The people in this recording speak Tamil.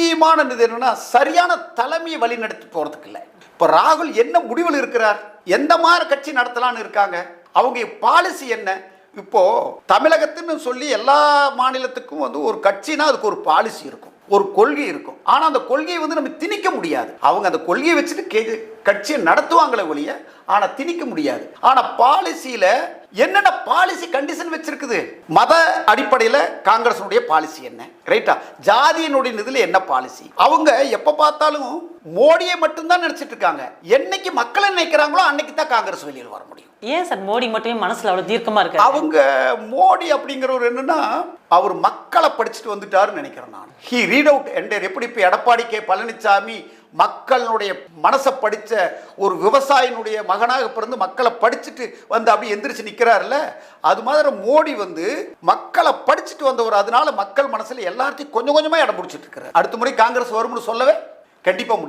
முக்கியமான இது என்னன்னா சரியான தலைமையை வழிநடத்தி போறதுக்கு இல்லை. இப்போ ராகுல் என்ன முடிவில் இருக்கிறார்? எந்த மாதிரி கட்சி நடத்தலான்னு இருக்காங்க? அவங்க பாலிசி என்ன? இப்போ தமிழகத்துன்னு சொல்லி எல்லா மாநிலத்துக்கும் வந்து ஒரு கட்சினா அதுக்கு ஒரு பாலிசி இருக்கும். ஒரு கொள்கை இருக்கும். ஆனா அந்த கொள்கையை வந்து நம்ம திணிக்க முடியாது. அவங்க அந்த கொள்கையை வச்சுட்டு கே- கட்சியை நடத்துவாங்களே ஒழிய ஆனா திணிக்க முடியாது. ஆனா பாலிசியில என்னென்ன பாலிசி கண்டிஷன் வச்சிருக்குது? மத அடிப்படையில காங்கிரஸினுடைய பாலிசி என்ன? ரைட்டா ஜாதியினுடைய இதுல என்ன பாலிசி அவங்க எப்ப பார்த்தாலும் மோடியை மட்டும்தான் நினைச்சிட்டு இருக்காங்க. என்னைக்கு மக்களை நினைக்கிறாங்களோ அன்னைக்கு தான் காங்கிரஸ் வெளியில் வர முடியும். ஏன் சார் மோடி மட்டுமே மனசுல அவ்வளவு தீர்க்கமா இருக்கு அவங்க மோடி அப்படிங்கிறவர் என்னன்னா அவர் மக்களை படிச்சுட்டு வந்துட்டாருன்னு நினைக்கிறேன் நான். ஹி ரீட் அவுட் என்டர் எப்படி இப்போ எடப்பாடி கே பழனிசாமி மக்களுடைய மனசை படித்த ஒரு விவசாயினுடைய மகனாக பிறந்து மக்களை படிச்சுட்டு வந்து அப்படி எந்திரிச்சு நிற்கிறாருல்ல அது மாதிரி மோடி வந்து மக்களை படிச்சுட்டு வந்தவர். அதனால மக்கள் மனசில் எல்லாத்தையும் கொஞ்சம் கொஞ்சமாக இடம் பிடிச்சிட்டு இருக்கிறார். அடுத்த முறை காங்கிரஸ் வரும்னு சொல்லவே கண்டிப்பாக முடியாது.